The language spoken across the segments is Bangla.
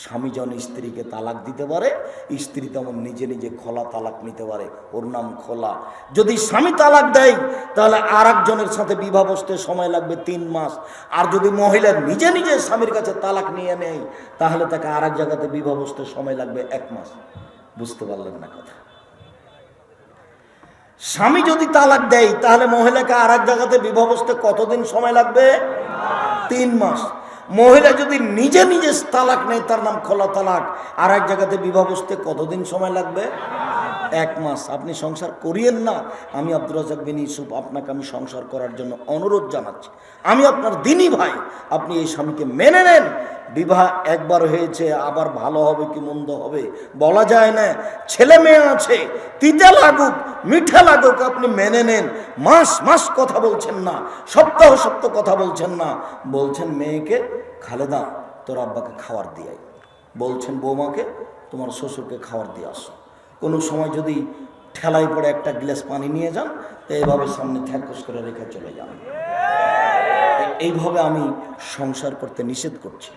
স্বামী যেমন স্ত্রীকে তালাক দিতে পারে, স্ত্রী তেমন নিজে নিজে খোলা তালাক নিতে পারে। ওর নাম খোলা। যদি স্বামী তালাক দেয়, তাহলে আর একজনের সাথে বিবাহ বসতে সময় লাগবে তিন মাস। আর যদি মহিলা নিজে নিজে স্বামীর কাছে তালাক নিয়ে নেয়, তাহলে তাকে আর এক জায়গাতে বিবাহ বসতে সময় লাগবে এক মাস। বুঝতে পারলেন না কথা? স্বামী যদি তালাক দেয়, তাহলে মহিলাকে আর এক জায়গাতে বিবাহ বসতে কতদিন সময় লাগবে? তিন মাস। মহিলা যদি নিজে নিজে তালাক নেয়, তার নাম খোলা তালাক। আর এক জায়গাতে বিবাহ বসতে কতদিন সময় লাগবে? এক মাস। আপনি সংসার করিয়েন না। আমি আব্দুর রাজাক বিন ইউসুফ, আপনাকে আমি সংসার করার জন্য অনুরোধ জানাচ্ছি। আমি আপনার দিনই ভাই। আপনি এই স্বামীকে মেনে নেন। বিবাহ একবার হয়েছে, আবার ভালো হবে কি মন্দ হবে বলা যায় না। ছেলে মেয়ে আছে, তিতে লাগুক, মিঠা লাগুক, আপনি মেনে নেন। মাস মাস কথা বলছেন না, সপ্তাহ সপ্তাহ কথা বলছেন না। বলছেন, মেয়েকে খালেদা, তোর আব্বাকে খাওয়ার দিয়াই বলছেন, বৌমাকে, তোমার শ্বশুরকে খাওয়ার দিয়ে আসো। কোনো সময় যদি ঠেলায় পড়ে একটা গ্লাস পানি নিয়ে যান, তো এইভাবে সামনে থ্যাকস করে রেখে চলে যান। এইভাবে আমি সংসার করতে নিষেধ করছি।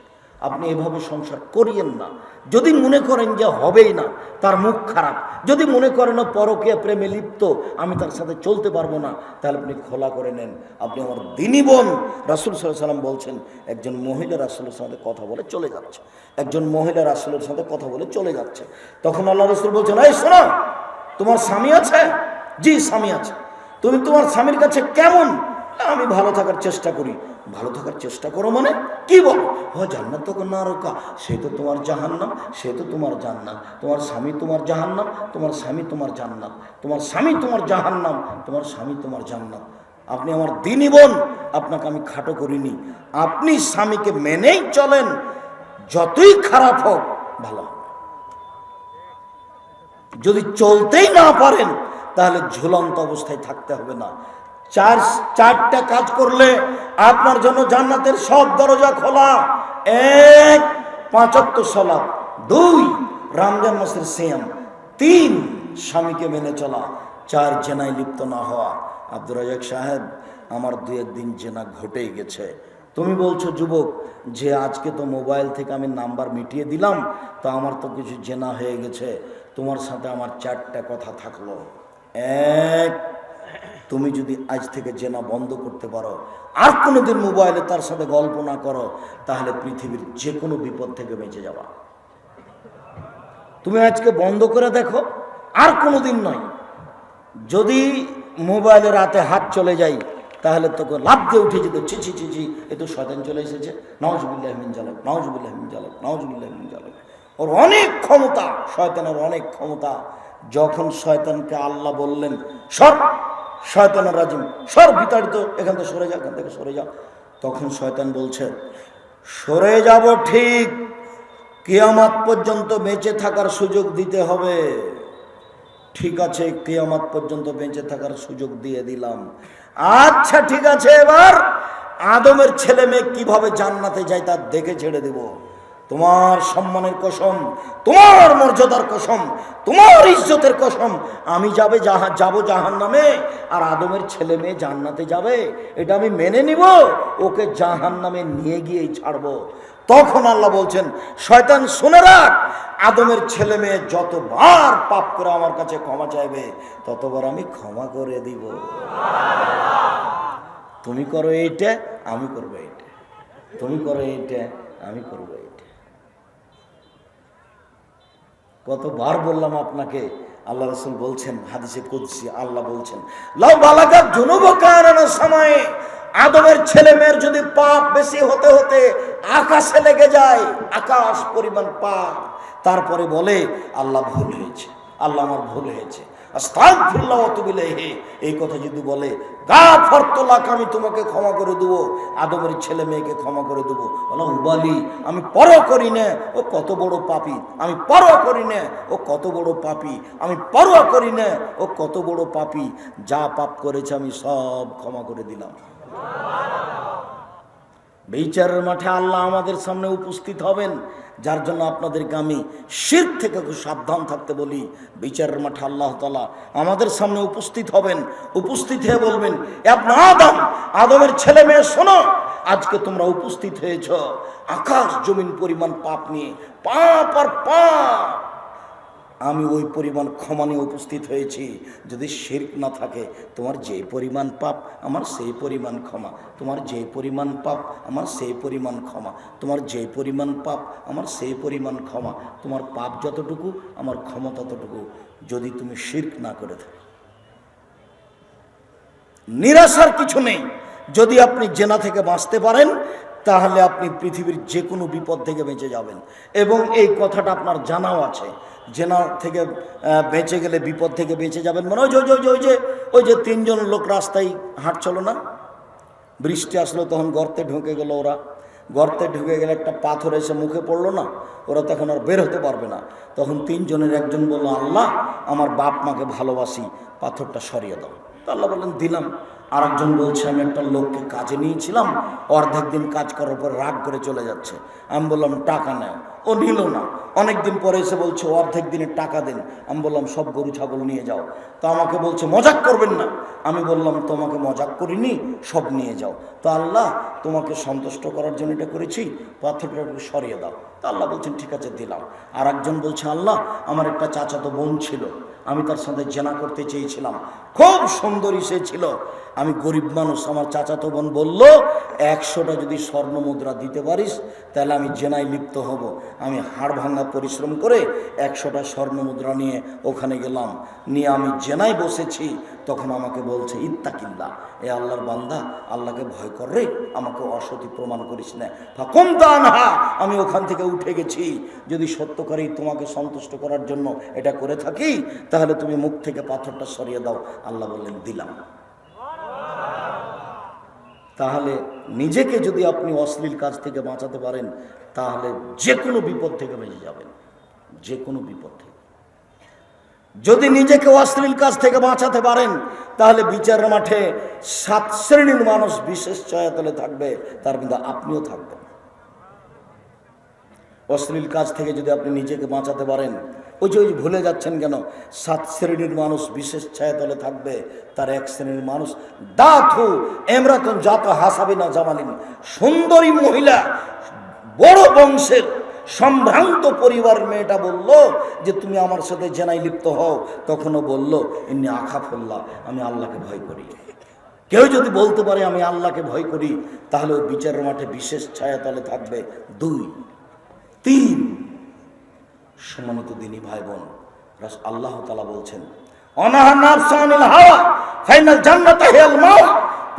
আপনি এভাবে সংসার করিয়েন না। যদি মনে করেন যে হবেই না, তার মুখ খারাপ। যদি মনে করেন ও পরকীয়া প্রেমে লিপ্ত, আমি তার সাথে চলতে পারব না, তাহলে আপনি খোলা করে নেন। আপনি আমার দিনী বোন। রাসুল সাল্লাহ সাল্লাম বলছেন, একজন মহিলা রাসুলের সাথে কথা বলে চলে যাচ্ছে। একজন মহিলা রাসুলের সাথে কথা বলে চলে যাচ্ছে। তখন আল্লাহ রসুল বলছেন, এই শোনো, তোমার স্বামী আছে? জি, স্বামী আছে। তুমি তোমার স্বামীর কাছে কেমন? আমি ভালো থাকার চেষ্টা করি। ভালো থাকার চেষ্টা করো মানে কি বলো? ও জান্নাত তো না রোকা সে তো তোমার জাহান্নাম, সে তো তোমার জান্নাত। তোমার স্বামী তোমার জাহান্নাম, তোমার স্বামী তোমার জান্নাত। তোমার স্বামী তোমার জাহান্নাম, তোমার স্বামী তোমার জান্নাত। আপনি আমার দিনই বোন, আপনাকে আমি খাটো করিনি। আপনি স্বামীকে মেনেই চলেন, যতই খারাপ হোক, ভালো যদি চলতেই না পারেন, তাহলে ঝুলন্ত অবস্থায় থাকতে হবে না। চার, চারটা কাজ করলে আপনার জন্য জান্নাতের সব দরজা খোলা। এক পাঁচাত্তর সলাপ দুই, রমজান মাসের সিয়াম। তিন, স্বামীকে মেনে চলা। চার, জেনায় লিপ্ত না হওয়া। আব্দুর রাজাক সাহেব, আমার দু একদিন জেনা ঘটে গেছে। তুমি বলছো, যুবক, যে আজকে তো মোবাইল থেকে আমি নাম্বার মিটিয়ে দিলাম, তো আমার তো কিছু জেনা হয়ে গেছে। তোমার সাথে আমার চারটা কথা থাকল। এক তুমি যদি আজ থেকে জেনা বন্ধ করতে পারো, আর কোনোদিন মোবাইলে তার সাথে গল্প না করো, তাহলে পৃথিবীর যে কোনো বিপদ থেকে বেঁচে যাওয়া তুমি আজকে বন্ধ করে দেখো, আর কোনোদিন নয়। যদি মোবাইলে রাতে হাত চলে যাই তাহলে তোকে লাভ দিয়ে উঠে যেত, ছি ছি এ তো শয়তান চলে এসেছে। নওয়াজবুল্লাহমিন জালক নওয়াজবুল্লাহমিন জালক নওয়াজবুল্লাহমিন জালক। ওর অনেক ক্ষমতা, শয়তানের অনেক ক্ষমতা, যখন শয়তানকে আল্লাহ বললেন, সর। শয়তানের রাজিম সর বিতাড়িত এখান থেকে সরে যা, এখান থেকে সরে যা। তখন শয়তান বলছে, সরে যাব ঠিক, কেয়ামাত পর্যন্ত বেঁচে থাকার সুযোগ দিতে হবে। ঠিক আছে, কিয়ামাত পর্যন্ত বেঁচে থাকার সুযোগ দিয়ে দিলাম। আচ্ছা ঠিক আছে, এবার আদমের ছেলে মেয়ে কীভাবে জান্নাতে যায় তা দেখে ছেড়ে দেব। তোমার সম্মানের কসম, তোমার মর্যাদার কসম, তোমার ইজ্জতের কসম, আমি যাবে যাহা যাব জাহান নামে আর আদমের ছেলে মেয়ে জান্নাতে যাবে, এটা আমি মেনে নিব, ওকে জাহান নামে নিয়ে গিয়েই ছাড়বো। তখন আল্লাহ বলছেন, শয়তান, শুনে রাখ, আদমের ছেলে মেয়ে যতবার পাপ করে আমার কাছে ক্ষমা চাইবে, ততবার আমি ক্ষমা করে দিব। তুমি করো এইটা, আমি করব এইটা। তুমি করো এইটা, আমি করব এইটা কতবার বললাম আপনাকে, আল্লাহ রসুল বলছেন, হাদিসে কুদ্সি, আল্লাহ বলছেন, লাউ বালাকা জুনুব কারণের সময়ে আদমের ছেলে মেয়ের যদি পাপ বেশি হতে হতে আকাশে লেগে যায়, আকাশ পরিমাণ পাপ। তারপরে বলে, আল্লাহ ভুল হয়েছে, আল্লাহ আমার ভুল হয়েছে। আস্তাগফিরুল্লাহ ওয়া আতুবু ইলাইহি। এই কথা যদি বলে গাফারতুল্লাহ আমি তোমাকে ক্ষমা করে দেবো, আদমের ছেলে মেয়েকে ক্ষমা করে দেবো। বললাম উবালি, আমি পরও করি না, ও কত বড় পাপী। আমি পরোয়া করি না, ও কত বড় পাপী। আমি পরোয়া করি না, ও কত বড় পাপী। যা পাপ করেছে, আমি সব ক্ষমা করে দিলাম। বিচারের মাঠে আল্লাহ আমাদের সামনে উপস্থিত হবেন। যার জন্য আপনাদেরকে আমি শির থেকে খুব সাবধান থাকতে বলি। বিচারের মাঠে আল্লাহ তালা আমাদের সামনে উপস্থিত হবেন, উপস্থিত হয়ে বলবেন আপনার আদম, আদমের ছেলে মেয়ে শোনো, আজকে তোমরা উপস্থিত হয়েছ। আকাশ, জমিন, পরিমাণ পাপ নিয়ে, পাপ আর পাপ। আমি ওই পরিমাণ ক্ষমা নিয়ে উপস্থিত হয়েছি। যদি শির্ক না থাকে, তোমার যে পরিমাণ পাপ, আমার সেই পরিমাণ ক্ষমা। তোমার যে পরিমাণ পাপ, আমার সেই পরিমাণ ক্ষমা। তোমার যে পরিমাণ পাপ, আমার সেই পরিমাণ ক্ষমা। তোমার পাপ যতটুকু, আমার ক্ষমা ততটুকু। যদি তুমি শির্ক না করে থাকো। নিরাশার কিছু নেই। যদি আপনি জেনা থেকে বাঁচতে পারেন, তাহলে আপনি পৃথিবীর যে কোনো বিপদ থেকে বেঁচে যাবেন। এবং এই কথাটা আপনার জানাও আছে। জেনা থেকে বেঁচে গেলে বিপদ থেকে বেঁচে যাবেন। মানে ওই যে ওই যে ওই যে ওই যে তিনজন লোক রাস্তায় হাঁটছিল না? বৃষ্টি আসলো, তখন গর্তে ঢুকে গেল ওরা। গর্তে ঢুকে গেলে একটা পাথর এসে মুখে পড়ল না? ওরা তখন আর বের হতে পারবে না। তখন তিনজনের একজন বলল, আল্লাহ, আমার বাপ মাকে ভালোবাসি, পাথরটা সরিয়ে দাও। তো আল্লাহ বললেন, দিলাম। আরেকজন বলছে, আমি একটা লোককে কাজে নিয়েছিলাম, অর্ধেক দিন কাজ করার পর রাগ করে চলে যাচ্ছে। আমি বললাম, টাকা নেয় ও নিল না। অনেক দিন পরে এসে বলছে, অর্ধেক দিনের টাকা দেন। আমি বললাম, সব গরু, ছাগল নিয়ে যাও। তো আমাকে বলছে, মজাক করবেন না। আমি বললাম, তোমাকে মজাক করিনি, সব নিয়ে যাও। তো আল্লাহ তোমাকে সন্তুষ্ট করার জন্য এটা করেছি, পাথরটা সরিয়ে দাও। তো আল্লাহ বলছেন, ঠিক আছে, দিলাম। আর একজন বলছে, আল্লাহ, আমার একটা চাচাতো বোন ছিল। আমি তার সাথে জেনা করতে চেয়েছিলাম? খুব সুন্দরী সে ছিল। আমি গরিব মানুষ, আমার চাচাতো বোন বলল, একশোটা যদি স্বর্ণ মুদ্রা দিতে পারিস, তাহলে আমি জেনায় লিপ্ত হব। আমি হাড় ভাঙা পরিশ্রম করে একশোটা স্বর্ণ মুদ্রা নিয়ে ওখানে গেলাম। নিয়ে আমি জেনায় বসেছি। তখন আমাকে বলছে ইত্তাকিল্লা এ আল্লাহর বান্দা, আল্লাহকে ভয় কর রে, আমাকে অসতি প্রমাণ করিস না। ফাকুম তানহা আমি ওখান থেকে উঠে গেছি। যদি সত্যকারেই তোমাকে সন্তুষ্ট করার জন্য এটা করে থাকি তাহলে তুমি মুখ থেকে পাথরটা সরিয়ে দাও। আল্লাহ বললেন, দিলাম। তাহলে নিজেকে যদি আপনি অশ্লীল কাজ থেকে বাঁচাতে পারেন, তাহলে যে কোনো বিপদ থেকে বেঁচে যাবেন। যে কোনো বিপদ থেকে। যদি নিজেকে অশ্লীল কাজ থেকে বাঁচাতে পারেন, তাহলে বিচারের মাঠে সাত শ্রেণির মানুষ বিশেষ চয়াতলে থাকবে, তার মধ্যে আপনিও থাকবেন। অশ্লীল কাজ থেকে যদি আপনি নিজেকে বাঁচাতে পারেন ওই যে ওই ভুলে যাচ্ছেন কেন? সাত শ্রেণির মানুষ বিশেষ ছায়াতলে থাকবে, তার এক শ্রেণির মানুষ দাথু এমরাতন জাত হাসাবে না জামালিন। সুন্দরী মহিলা, বড় বংশের, সম্ভ্রান্ত পরিবার মেয়েটা বলল যে, তুমি আমার সাথে জেনাই লিপ্ত হও। তখনও বলল এমনি আখা ফল্লা আমি আল্লাহকে ভয় করি। কেউ যদি বলতে পারে, আমি আল্লাহকে ভয় করি, তাহলে ওই বিচারের মাঠে বিশেষ ছায়াতলে থাকবে দুই, তিন। সম্মানিত দিনী ভাই বোন আল্লাহ তালা বলছেন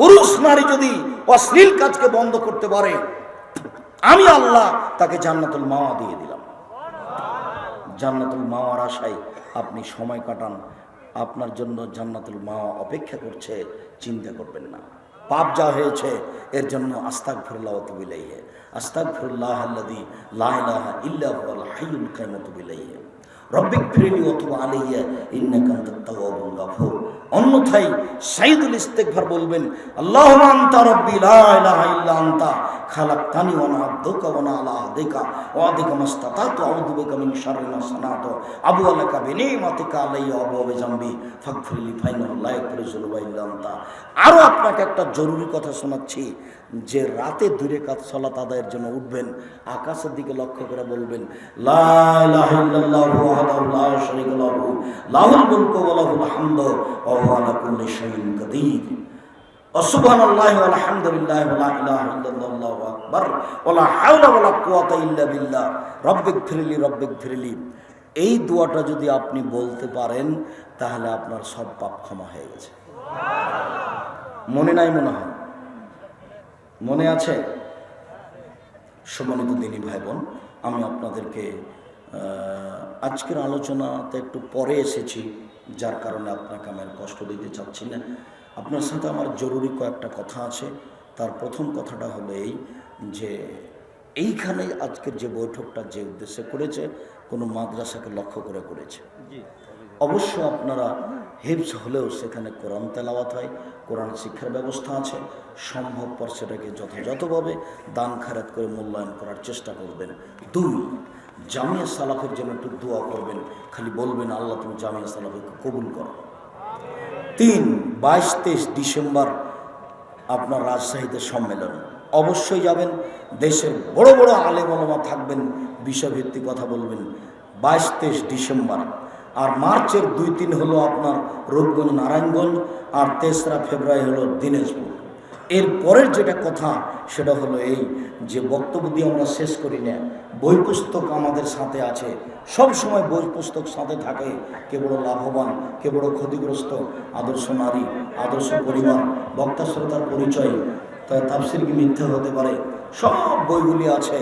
পুরুষ নারী যদি অশ্লীল কাজকে বন্ধ করতে পারে, আমি আল্লাহ তাকে জান্নাতুল মাওয়া দিয়ে দিলাম। জান্নাতুল মাওয়ার আশায় আপনি সময় কাটান, আপনার জন্য জান্নাতুল মাওয়া অপেক্ষা করছে, চিন্তা করবেন না। পাপ যা হয়েছে, এর জন্য আস্তাক ফিরুল্লাহ তুবিলাইহে আস্তাক ফিরুল্লাহ আল্লাদি লাহ ইল্লাহ রব্বিক ফিরিনি অথবা আলাইয়া ইন্নাকান্ত গাফুর। অন্যথায় সাইদুল ইস্তেকভার বলবেন আল্লাহ আন্তা রব্বি আন্তা খালাক তানি ওনা ওনা আবদুকা ওয়া আনা আলা আহদিকা ওয়া আদিকা মাস্তাতাতু আউযু বিকা মিন শাররি মা আবু আলাকা বিনিমাতিকা আলাইয়া ওয়া আবু বিজামবি ফাগফিরলি ফাইনাহু লা ইয়াগফিরু যুনুবা ইল্লা আনতা। আরও আপনাকে একটা জরুরি কথা শোনাচ্ছি যে রাতে দূরে কাজ সলাত আদায়ের জন্য উঠবেন, আকাশের দিকে লক্ষ্য করে বলবেন এই দোয়াটা যদি আপনি বলতে পারেন, তাহলে আপনার সব পাপ ক্ষমা হয়ে গেছে। মনে নাই মনে হয়? মনে আছে? সম্মানিত দিনী ভাই বোন আমি আপনাদেরকে আজকের আলোচনাতে একটু পরে এসেছি যার কারণে আপনাকে আমি কষ্ট দিতে চাচ্ছি না। আপনার সাথে আমার জরুরি কয়েকটা কথা আছে। তার প্রথম কথাটা হলো এই যে এইখানে আজকের যে বৈঠকটা যে উদ্দেশ্যে করেছে কোনো মাদ্রাসাকে লক্ষ্য করে করেছে। অবশ্য আপনারা হিপস হলেও সেখানে কোরআন তেলাওয়াত হয় কোরআন শিক্ষার ব্যবস্থা আছে, সম্ভবপর সেটাকে যথাযথভাবে দান খারাত করে মূল্যায়ন করার চেষ্টা করবেন। দুই, জামিয়া সালাফের জন্য একটু দোয়া করবেন, খালি বলবেন, আল্লাহ, তুমি জামিয়া সালাফকে কবুল করো। তিন, বাইশ তেইশ ডিসেম্বর আপনার রাজশাহীতে সম্মেলন। অবশ্যই যাবেন, দেশের বড় বড় আলেম আলমা থাকবেন, বিষয়ভিত্তিক কথা বলবেন। বাইশ তেইশ ডিসেম্বর আর মার্চের দুই তিন হলো আপনার রূপগঞ্জ নারায়ণগঞ্জ, আর তেসরা ফেব্রুয়ারি হলো দিনাজপুর। এর পরের যেটা কথা, সেটা হলো এই যে বক্তব্য দিয়ে আমরা শেষ করি না, বই পুস্তক আমাদের সাথে আছে। সব সময় বই পুস্তক সাথে থাকে, কে বড় লাভবান, কে বড় ক্ষতিগ্রস্ত, আদর্শ নারী, আদর্শ পরিবার, বক্তা শ্রোতার পরিচয় তাই তাফসির কি মিথ্যে হতে পারে? সব বইগুলি আছে,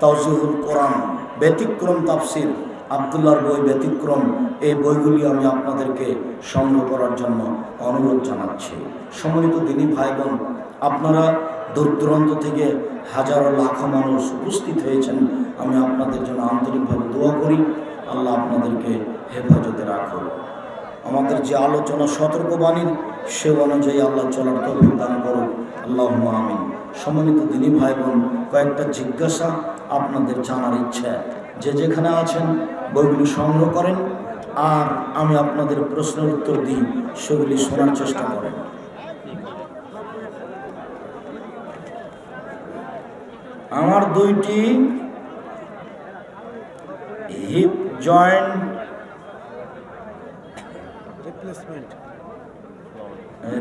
তাওজিহুল কোরআন, ব্যতিক্রম তাফসির। আবদুল্লার বই ব্যতিক্রম, এই বইগুলি আমি আপনাদেরকে সংগ্রহ করার জন্য অনুরোধ জানাচ্ছি। সম্মানিত দিনী ভাই বোন আপনারা দূর দূরান্ত থেকে হাজারো লাখো মানুষ উপস্থিত হয়েছেন। আমি আপনাদের জন্য আন্তরিকভাবে দোয়া করি। আল্লাহ আপনাদেরকে হেফাজতে রাখুন। আমাদের যে আলোচনা সতর্কবাণীর, সে অনুযায়ী আল্লাহ চলার তৌফিক দান করুন। আল্লাহ আমিন। সম্মানিত দিনী ভাই বোন কয়েকটা জিজ্ঞাসা আপনাদের জানার ইচ্ছা। যে যেখানে আছেন বইগুলি সংগ্রহ করেন আর আমি আপনাদের প্রশ্নের উত্তর দিই সেগুলি শোনার চেষ্টা করেন। আমার দুইটি হিপ জয়েন্ট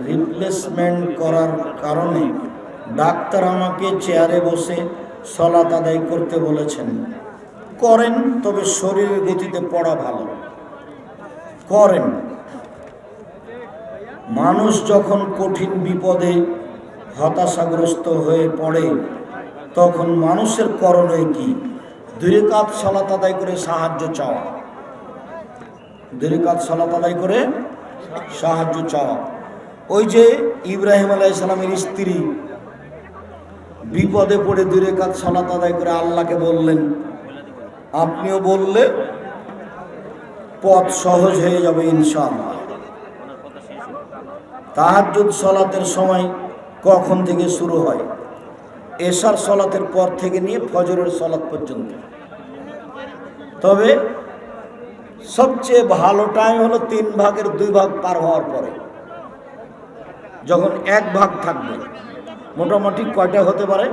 রিপ্লেসমেন্ট করার কারণে ডাক্তার আমাকে চেয়ারে বসে সলাত আদায় করতে বলেছেন। করেন, তবে শরীরের গতিতে পড়া ভালো। করেন। মানুষ যখন কঠিন বিপদে হতাশাগ্রস্ত হয়ে পড়ে, তখন মানুষের করণীয় কি? দুই কাত সলাত আদায় করে সাহায্য চাওয়া। দুই কাত সলাত আদায় করে সাহায্য চাওয়া। ওই যে ইব্রাহিম আলাইসালামের স্ত্রী বিপদে পড়ে দূরে কাজ সলাত আদায় করে আল্লাহকে বললেন আপনিও বললে পথ সহজ হয়ে যাবে ইনশাআল্লাহ। তাহাজ্জুদ সলাতের সময় কখন থেকে শুরু হয়? এশার সলাতের পর থেকে নিয়ে ফজরের সলাত পর্যন্ত। তবে সবচেয়ে ভালো টাইম হলো তিন ভাগের দুই ভাগ পার হওয়ার পরে। যখন এক ভাগ থাকবে, মোটামুটি কয়টা হতে পারে?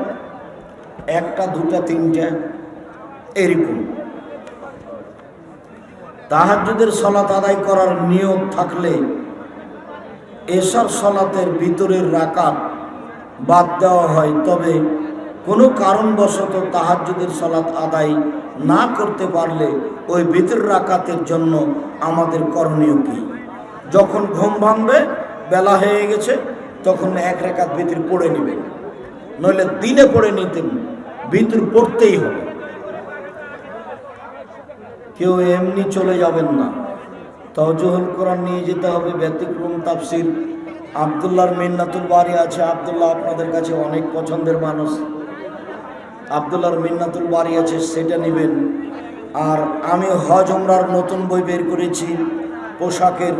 একটা, দুটা, তিনটা। এরকম। তাহাজুদের সলাত আদায় করার নিয়ম থাকলে এসার সলাতের ভিতরের রাকাত বাদ দেওয়া হয়। তবে কোনো কারণবশত তাহাজুদের সলাত আদায় না করতে পারলে ওই ভিতর রাকাতের জন্য আমাদের করণীয় কি? যখন ঘুম ভাঙবে, বেলা হয়ে গেছে, তখন এক রেখাত ভিতর পড়ে নেবে নইলে দিনে পড়ে নিতেন, ভিতর পড়তেই হবে। কেউ এমনি চলে যাবেন না। তজহুল কোরআন নিয়ে যেতে হবে ব্যতিক্রম তাফসির। আবদুল্লাহর মিন্নাতুল বাড়ি আছে। আবদুল্লাহ আপনাদের কাছে অনেক পছন্দের মানুষ। আবদুল্লাহর মিন্নাতুল বাড়ি আছে, সেটা নেবেন। আর আমি হজ ওমরার নতুন বই বের করেছি, পোশাকের,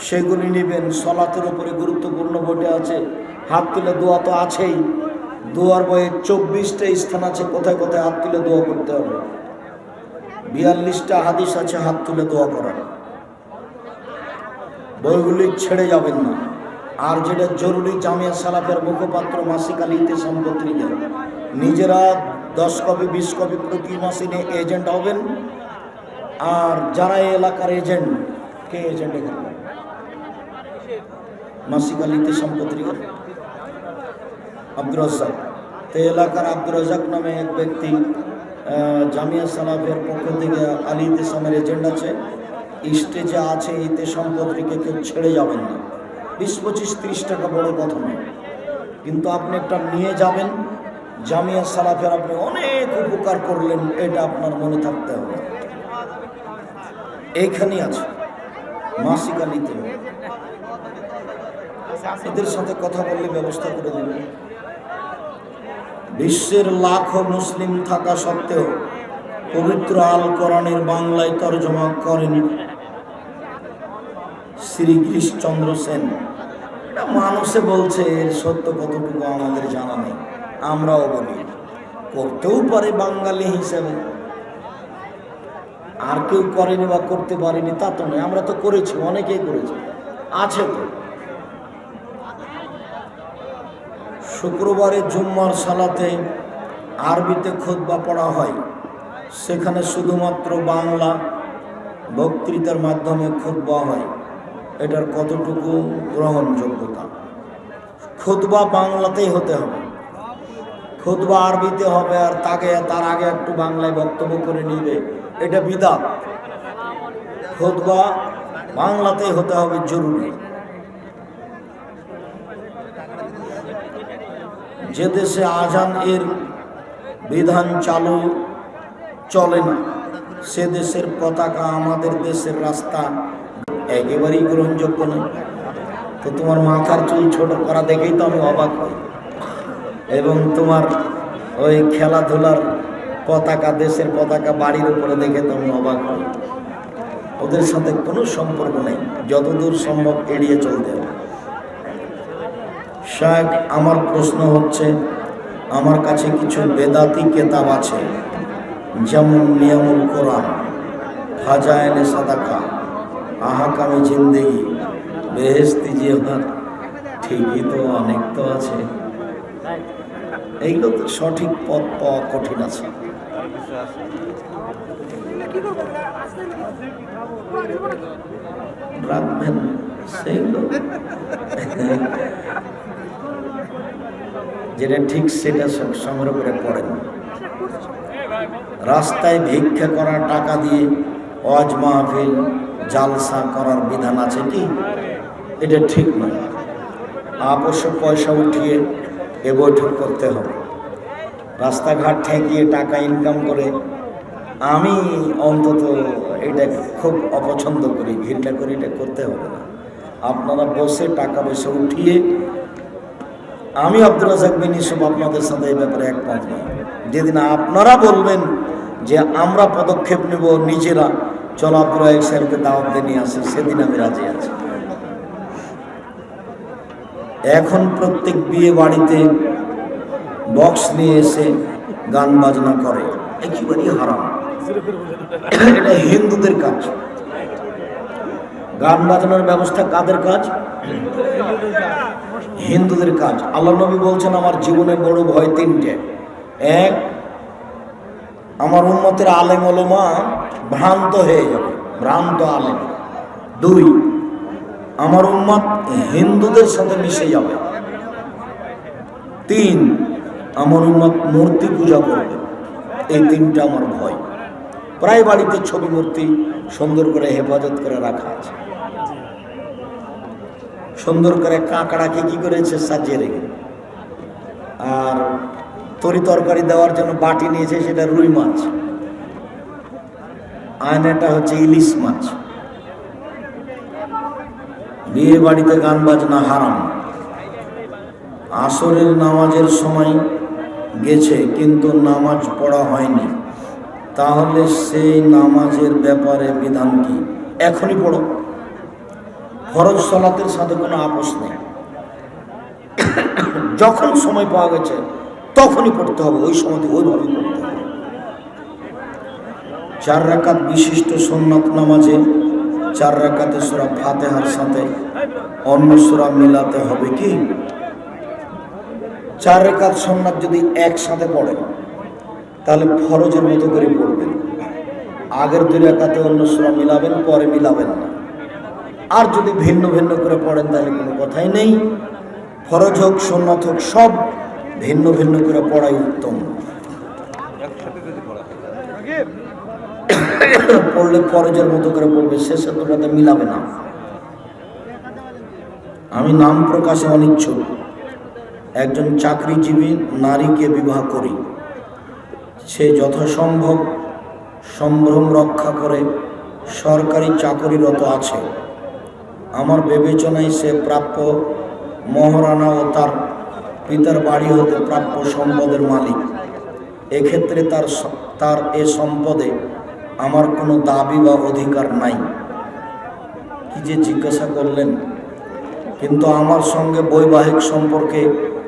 সেগুলি নেবেন। সলাতের উপরে গুরুত্বপূর্ণ বইটা আছে। হাত তুলে দোয়া তো আছেই। দোয়ার বইয়ে চব্বিশটা স্থান আছে। কোথায় কোথায় হাত তুলে দোয়া করতে হবে? বিয়াল্লিশটা হাদিস আছে, হাত তুলে দোয়া করার বইগুলি ছেড়ে যাবেন না। আর যেটা জরুরি জামিয়া সালাফের মুখপাত্র মাসিক আলিতে সম্পত্রিকা নিজেরা দশ কপি, বিশ কপি প্রতি মাসে নিয়ে এজেন্ট হবেন। আর যারা এলাকার এজেন্ট কে এজেন্ট এখানে মাসিক আলিতে সম্পত্রিকা আব্দুর রাজ্জাক। তো এলাকার আব্দুর রাজ্জাক নামে এক ব্যক্তি জামিয়া সালাফের পক্ষ থেকে আলী ইতেসামের এজেন্ট আছে। ইস্টে স্টেজে আছে ইতে সম্পত্তিকে কেউ ছেড়ে যাবেন না। বিশ, পঁচিশ, ত্রিশ টাকা বড় কথা কিন্তু আপনি একটা নিয়ে যাবেন, জামিয়া সালাফের আপনি অনেক উপকার করলেন, এটা আপনার মনে থাকতে হবে। এইখানেই আছে, মাসিক আলিতে। এদের সাথে কথা বললে ব্যবস্থা করে দেবেন। বিশ্বের লাখো মুসলিম থাকা সত্ত্বেও পবিত্র আল কোরআনের বাংলায় তর্জমা করেন শ্রী কৃষ্ণচন্দ্র সেন। এটা মানুষে বলছে, এর সত্য কতটুকু আমাদের জানা নেই। আমরাও বলি, করতেও পারে বাঙালি হিসেবে। আর কেউ করেনি বা করতে পারেনি, তা তো নয়। আমরা তো করেছি, অনেকেই করেছি। আছে তো। শুক্রবারে জুম্মার সালাতে আরবিতে খুতবা পড়া হয়। সেখানে শুধুমাত্র বাংলা বক্তৃতার মাধ্যমে খুতবা হয়। এটার কতটুকু গ্রহণযোগ্যতা? খুতবা বাংলাতেই হতে হবে। খুতবা আরবিতে হবে আর তাকে তার আগে একটু বাংলায় বক্তব্য করে নিবে। এটা বিদাত। খুতবা বাংলাতেই হতে হবে জরুরি। যে দেশে আজান এর বিধান চালু চলে না, সে দেশের পতাকা আমাদের দেশের রাস্তা একেবারেই গ্রহণযোগ্য নয়। তো তোমার মাথার চুল ছোট করা দেখেই তো আমি অবাক হই। এবং তোমার ওই খেলাধুলার পতাকা, দেশের পতাকা বাড়ির উপরে দেখে তো আমি অবাক হই। ওদের সাথে কোনো সম্পর্ক নেই, যতদূর সম্ভব এড়িয়ে চলতে হবে। শাক আমার প্রশ্ন হচ্ছে, আমার কাছে কিছু বেদাতি কেতাব আছে, যেমন নিয়মুল কোরআন ফাজায়নে সাদাকা, আহাকামে জিন্দেগি বেহেস্তি জিহাদ, ঠিকই তো অনেক তো আছে। এইগুলো তো সঠিক পথ পাওয়া কঠিন আছে। রাখবেন, সেইগুলো। যেটা ঠিক সেটা সংগ্রহ করে পড়েন। রাস্তায় ভিক্ষা করা টাকা দিয়ে অজ মাহফিল, জালসা করার বিধান আছে কি? এটা ঠিক নয় অবশ্য পয়সা উঠিয়ে এ বৈঠক করতে হবে। রাস্তাঘাট ঠেকিয়ে টাকা ইনকাম করে আমি অন্তত এটা খুব অপছন্দ করি, ঘৃণা করি, এটা করতে হবে না। আপনারা বসে টাকা পয়সা উঠিয়ে আমি আব্দুল রাজাক বিন ইসুফ আপনাদের সাথে এই ব্যাপারে একমত নই যেদিন আপনারা বলবেন যে আমরা পদক্ষেপ নেব নিজেরা, চল আব্দুল রাজাক সাহেবকে দাওয়াত দিয়ে নিয়ে আসে, সেদিন আমি রাজি আছি। এখন প্রত্যেক বিয়ে বাড়িতে বক্স নিয়ে এসে গান বাজনা করে, একেবারেই হারাম। এটা হিন্দুদের কাজ। গান বাজনার ব্যবস্থা কাদের কাজ? হিন্দুদের কাজ। আল্লাহ নবী বলছেন, আমার জীবনে বড় ভয় তিনটে। এক, আমার উন্মতের আলেম ওলমা ভ্রান্ত হয়ে যাবে, ভ্রান্ত আলেম। দুই, আমার উন্মত হিন্দুদের সাথে মিশে যাবে। তিন, আমার উন্মত মূর্তি পূজা করবে। এই তিনটা আমার ভয়। প্রায় বাড়িতে ছবি মূর্তি সুন্দর করে হেফাজত করে রাখা আছে। সুন্দর করে কাঁকড়াকে কি করেছে? সাজিয়ে রেখে। আর তরি তরকারি দেওয়ার জন্য বাটি নিয়েছে, সেটা রুই মাছ। আয়নাটা হচ্ছে ইলিশ মাছ। বিয়ে বাড়িতে গান বাজনা হারাম। আসরের নামাজের সময় গেছে, কিন্তু নামাজ পড়া হয়নি। তাহলে সেই নামাজের ব্যাপারে বিধান কি? এখনই পড়ো। ফরজ সলাতের সাথে কোনো আপোষ নেই। যখন সময় পাওয়া গেছে, তখনই পড়তে হবে, ওই সময় ওইভাবে পড়তে হবে। চার রাকাত বিশিষ্ট সোননাথ নামাজে, চার রাকাতে সুরা ফাতেহার সাথে অন্য সুরা মিলাতে হবে কি? চার রেখাত সোননাথ যদি একসাথে পড়েন, তাহলে ফরজের মতো করে পড়বেন। আগের দুই রেখাতে অন্য সুরা মিলাবেন, পরে মিলাবেন না। আর যদি ভিন্ন ভিন্ন করে পড়েন, তাহলে কোনো কথাই নেই। ফরজ হোক সোননাথ হোক, সব ভিন্ন ভিন্ন করে পড়াই উত্তম। পড়লে ফরজের মতো করে পড়বে শেষের দুটাতে মিলাবে না। আমি নাম প্রকাশে অনিচ্ছুক। একজন চাকরিজীবী নারীকে বিবাহ করি। সে যথাসম্ভব সম্ভ্রম রক্ষা করে সরকারি চাকরিরত আছে। আমার বিবেচনায় সে প্রাপ্য মহারানা ও তার পিতার বাড়ি হতে প্রাপ্য সম্পদের মালিক। এক্ষেত্রে তার তার এ সম্পদে আমার কোনো দাবি বা অধিকার নাই। কি যে জিজ্ঞাসা করলেন? কিন্তু আমার সঙ্গে বৈবাহিক সম্পর্কে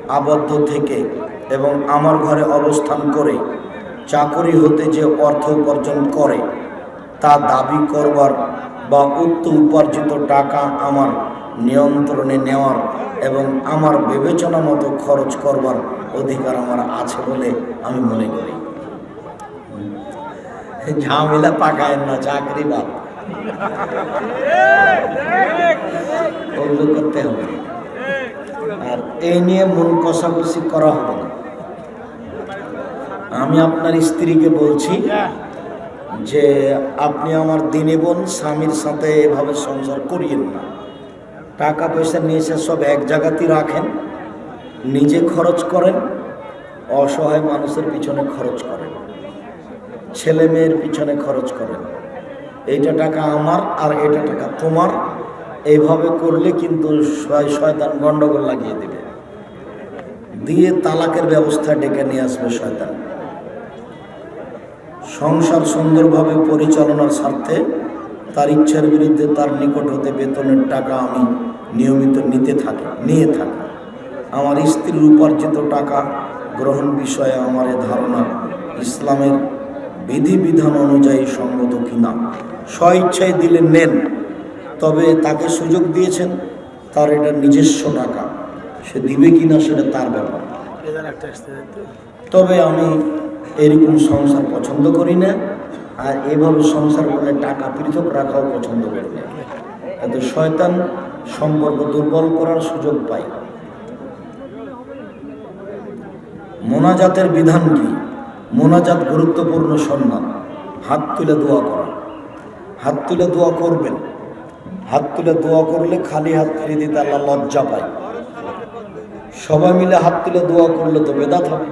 আবদ্ধ থেকে এবং আমার ঘরে অবস্থান করে চাকরি হতে যে অর্থ উপার্জন করে, তা দাবি করবার বা উক্ত উপার্জিত টাকা আমার নিয়ন্ত্রণে নেওয়ার এবং আমার বিবেচনা মতো খরচ করবার অধিকার আমার আছে বলে আমি মনে করি। ঝামেলা পাকায় না, চাকরি বাদ। করতে হবে। আর এই নিয়ে মন কষাকষি করা হবে না। আমি আপনার স্ত্রীকে বলছি যে আপনি আমার দিনে বোন, স্বামীর সাথে এভাবে সংসার করিয়েন না। টাকা পয়সা নিয়ে এসে সব এক জায়গাতেই রাখেন, নিজে খরচ করেন, অসহায় মানুষের পিছনে খরচ করেন, ছেলে মেয়ের পিছনে খরচ করেন। এইটা টাকা আমার আর এটা টাকা তোমার এইভাবে করলে কিন্তু শয়- শয়তান গন্ডগোল লাগিয়ে দেবে। দিয়ে তালাকের ব্যবস্থা ডেকে নিয়ে আসবে শয়তান। সংসার সুন্দরভাবে পরিচালনার স্বার্থে তার ইচ্ছার বিরুদ্ধে তার নিকট হতে বেতনের টাকা আমি নিয়মিত নিতে থাকি নিয়ে থাকি। আমার স্ত্রীর উপার্জিত টাকা গ্রহণ বিষয়ে আমার এ ধারণা ইসলামের বিধিবিধান অনুযায়ী সঙ্গত কিনা। স্ব ইচ্ছায় দিলে নেন তবে তাকে সুযোগ দিয়েছেন তার এটা নিজস্ব টাকা। সে দিবে কিনা সেটা তার ব্যাপার। তবে আমি এরকম সংসার পছন্দ করি না, আর এভাবে সংসার করলে টাকা পৃথক রাখাও পছন্দ করি না। এতে শয়তান সম্পর্ক দুর্বল করার সুযোগ পায়। মোনাজাতের বিধান কি? মোনাজাত গুরুত্বপূর্ণ সম্মান। হাত তুলে দোয়া করা। হাত তুলে দোয়া করবেন। হাত তুলে দোয়া করলে খালি হাত ফিরে দিতে আল্লাহ লজ্জা পায়। সবাই মিলে হাত তুলে দোয়া করলে তো বেদাত হবে।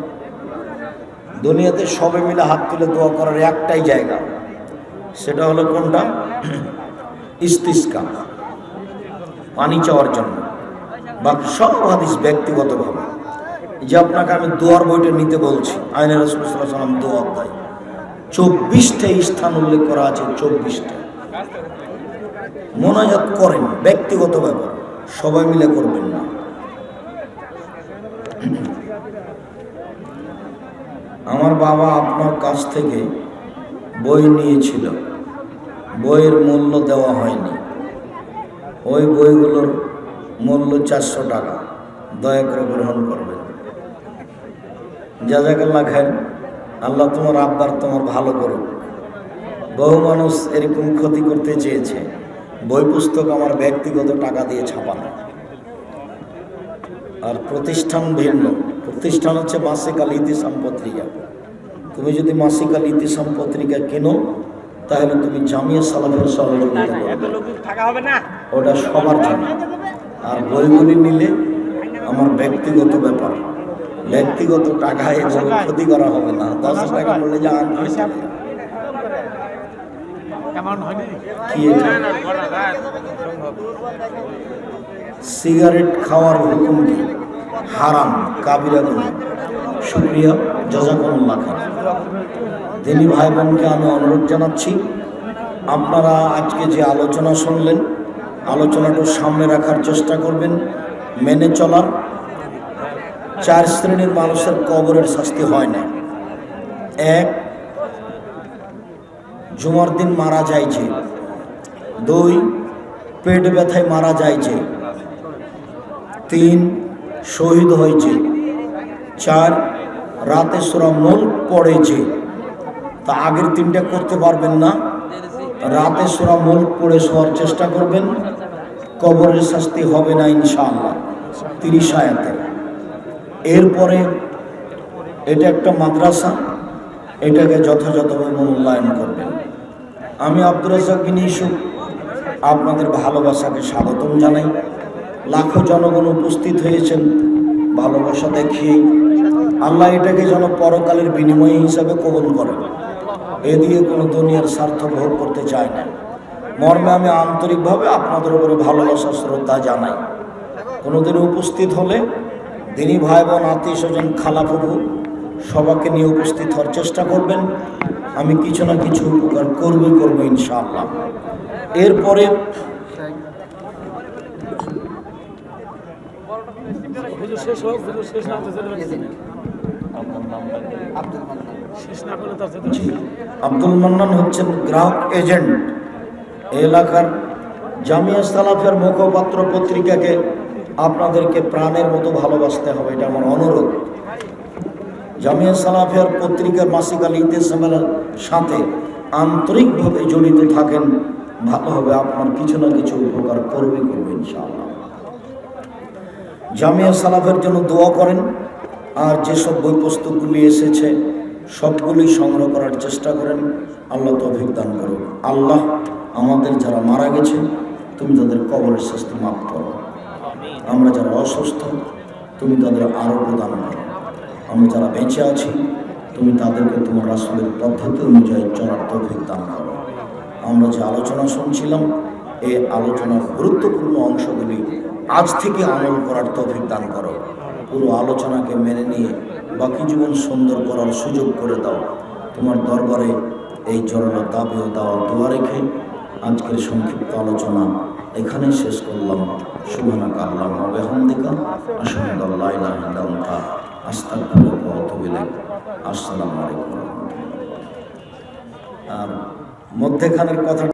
দুনিয়াতে সবাই মিলে হাত তুলে দোয়া করার একটাই জায়গা। সেটা হলো কোনটা? ইস্তিস্কা পানি চাওয়ার জন্য। বা সব হাদিস ব্যক্তিগতভাবে। যে আপনাকে আমি দোয়ার বইটা নিতে বলছি, আইন রসুলাম দোয়ার দেয় চব্বিশটা স্থান উল্লেখ করা আছে, চব্বিশটা। মোনাজাত করেন, ব্যক্তিগত ব্যাপার। সবাই মিলে করবেন না আমার বাবা আপনার কাছ থেকে বই নিয়েছিল। বইয়ের মূল্য দেওয়া হয়নি। ওই বইগুলোর মূল্য চারশো টাকা। দয়া করে গ্রহণ করবেন। জাজাকাল্লা খান আল্লাহ তোমার আব্বার তোমার ভালো করুক। বহু মানুষ এরকম ক্ষতি করতে চেয়েছে। বই পুস্তক আমার ব্যক্তিগত টাকা দিয়ে ছাপানো। আর প্রতিষ্ঠান ভিন্ন। প্রতিষ্ঠান হচ্ছে মাসিক আল ইতিসাম পত্রিকা তুমি যদি মাসিক আল ইতিসাম পত্রিকা কেনো তাহলে তুমি জামিয়া সালাফের সহযোগিতা ওটা সবার জন্য। আর বইগুলি নিলে আমার ব্যক্তিগত ব্যাপার। ব্যক্তিগত টাকায় এভাবে ক্ষতি করা হবে না। দশ টাকা বললে যা? সিগারেট খাওয়ার হুকুম কি? হারাম, কাবিরা গুণ শুক্রিয়া, জজাকুমুল্লাহ খান দিনী ভাই বোনকে আমি অনুরোধ জানাচ্ছি, আপনারা আজকে যে আলোচনা শুনলেন, আলোচনাটা সামনে রাখার চেষ্টা করবেন, মেনে চলার। চার শ্রেণির মানুষের কবরের শাস্তি হয় না। এক, জুমার দিন মারা যাইছে দুই, পেট ব্যথায় মারা যাইছে তিন শহীদ হয়েছে। চার, রাতে সোরা মূল পড়ে যে তা আগের তিনটা করতে পারবেন না। রাতে সোরা মূল পড়ে শোয়ার চেষ্টা করবেন। কবরের শাস্তি হবে না ইনশাআল্লাহ। তিরিশ আয়াতে। এরপরে এটা একটা মাদ্রাসা। এটাকে যথাযথভাবে মূল্যায়ন করবেন। আমি আব্দুর রাজাক বিন ইসুফ আপনাদের ভালোবাসাকে স্বাগতম জানাই। লাখো জনগণ উপস্থিত হয়েছেন। ভালোবাসা দেখিয়েই আল্লাহ এটাকে যেন পরকালের বিনিময় হিসাবে কবুল করেন এ দিয়ে কোনো দুনিয়ার স্বার্থ ভোগ করতে চায় না। মর্মে আমি আন্তরিকভাবে আপনাদের উপরে ভালোবাসা শ্রদ্ধা জানাই। কোনোদিন উপস্থিত হলে দিনী ভাই বোন আত্মীয় স্বজন খালা ফুফু সবাইকে নিয়ে উপস্থিত হওয়ার চেষ্টা করবেন। আমি কিছু না কিছু উপকার করবই, করব ইনশাআল্লাহ। এরপরে শেষ হোক শেষ না হতে যেতে। আব্দুল মান্নান। হচ্ছেন গ্রাহক এজেন্ট। এই এলাকার জামিয়া সালাফের মুখপাত্র পত্রিকাকে আপনাদেরকে প্রাণের মতো ভালোবাসতে হবে এটা আমার অনুরোধ। জামিয়া সালাফের পত্রিকার মাসিক আল সাথে আন্তরিকভাবে জড়িত থাকেন ভালো হবে আপনার কিছু না কিছু উপকার করবে করবে ইনশাআল্লাহ। জামিয়া সালাফের জন্য দোয়া করেন। আর যেসব বই পুস্তকগুলি এসেছে, সবগুলি সংগ্রহ করার চেষ্টা করেন। আল্লাহ তৌফিক দান করুন আল্লাহ আমাদের যারা মারা গেছে, তুমি তাদের কবরের শাস্তি মাফ করো। আমরা যারা অসুস্থ, তুমি তাদের আরোগ্য দান করো। আমরা যারা বেঁচে আছি, তুমি তাদেরকে তোমার রাসুলের পদ্ধতি অনুযায়ী চলার তৌফিক দান করো। আমরা যে আলোচনা শুনছিলাম, এই আলোচনার গুরুত্বপূর্ণ অংশগুলি আজ থেকে আমল করার তৌফিক দান করো। পুরো আলোচনাকে মেনে নিয়ে বাকি জীবন সুন্দর করার সুযোগ করে দাও। তোমার দরবারে এই জরুরি দাবি ও দেওয়া দোয়া রেখে আজকের সংক্ষিপ্ত আলোচনা এখানেই শেষ করলাম। সুবহানাকা আল্লাহুম্মা ওয়া বিহামদিকা আসসালামু আলাইকুম আর মধ্যেখানের কথা